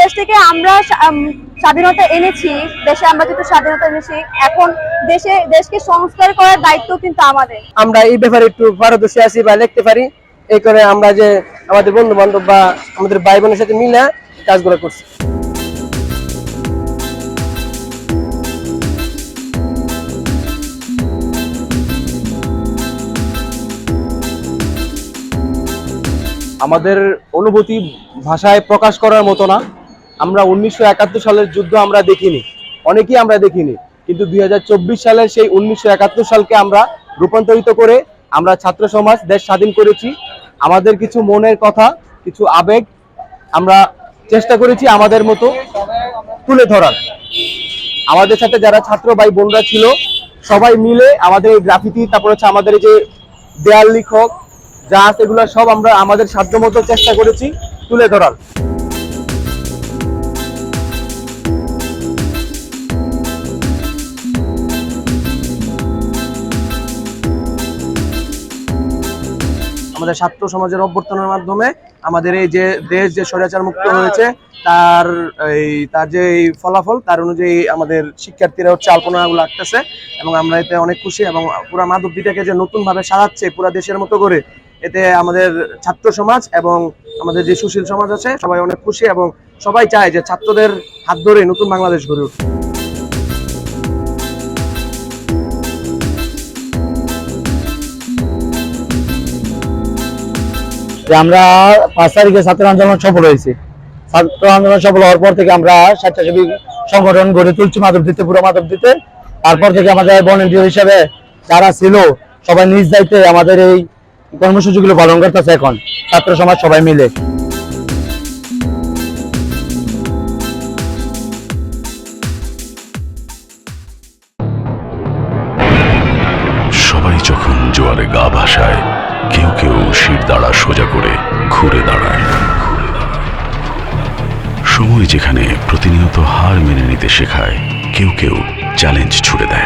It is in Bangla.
দেশ থেকে আমরা স্বাধীনতা এনেছি, দেশে আমরা যেহেতু স্বাধীনতা এনেছি, এখন দেশে, দেশকে সংস্কার করার দায়িত্ব কিন্তু আমাদের। আমরা এই ব্যাপারে একটু পারদর্শী আছি বা লিখতে পারি। এই করে আমরা যে আমাদের বন্ধু বান্ধব বা আমাদের ভাই বোনের সাথে মিলে কাজগুলো করছি। আমাদের অনুভূতি ভাষায় প্রকাশ করার মতো না। আমরা উনিশশো একাত্তর সালের যুদ্ধ আমরা দেখিনি। অনেকেই আমরা দেখিনি। কিন্তু দুই হাজার চব্বিশ সালের সেই উনিশশো একাত্তর সালকে আমরা রূপান্তরিত করে আমরা ছাত্র সমাজ, দেশ স্বাধীন করেছি। আমাদের কিছু মনের কথা, কিছু আবেগ আমরা চেষ্টা করেছি আমাদের মতো তুলে ধরার। আমাদের সাথে যারা ছাত্র ভাই বোনরা ছিল, সবাই মিলে আমাদের এই গ্রাফিতি, তারপর হচ্ছে আমাদের যে দেয়াল লিখক যা আছে এগুলো সব আমরা আমাদের সাধ্যমতো চেষ্টা করেছি তুলে ধরার। আমাদের ছাত্র সমাজের অভ্যর্থনের মাধ্যমে আমাদের এই যে দেশ যে স্বৈরাচার মুক্ত হয়েছে, তার এই, তার যে ফলাফল, তার অনুযায়ী আমাদের শিক্ষার্থীরা হচ্ছে আলপনাগুলো আঁকতেছে এবং আমরা এতে অনেক খুশি এবং পুরো মাধবদীটাকে যে নতুন ভাবে সাজাচ্ছে পুরো দেশের মতো করে এতে আমাদের ছাত্র সমাজ এবং আমাদের যে সুশীল সমাজ আছে, সবাই অনেক খুশি এবং সবাই চায় যে ছাত্রদের হাত ধরে নতুন বাংলাদেশ গড়ে উঠুক। যে আমরা পাঁচ তারিখে ছাত্র আন্দোলন সফল হয়েছি। ছাত্র আন্দোলন সফল হওয়ার পর থেকে আমরা স্বেচ্ছাসেবী সংগঠন গড়ে তুলছি মাধব দিতে, পুরো মাধব দিতে। তারপর থেকে আমাদের ভলেন্টিয়ার হিসাবে যারা ছিল, সবাই নিজ দায়িত্বে আমাদের এই কর্মসূচিগুলো পালন করতেছে এখন। ছাত্র সমাজ সবাই মিলে। সবাই যখন জোয়ারে গা ভাসায়, কেউ কেউ শির দাঁড়া সোজা করে ঘুরে দাঁড়ায়। সময় যেখানে প্রতিনিয়ত হার মেনে নিতে শেখায়, কেউ কেউ চ্যালেঞ্জ ছুড়ে দেয়।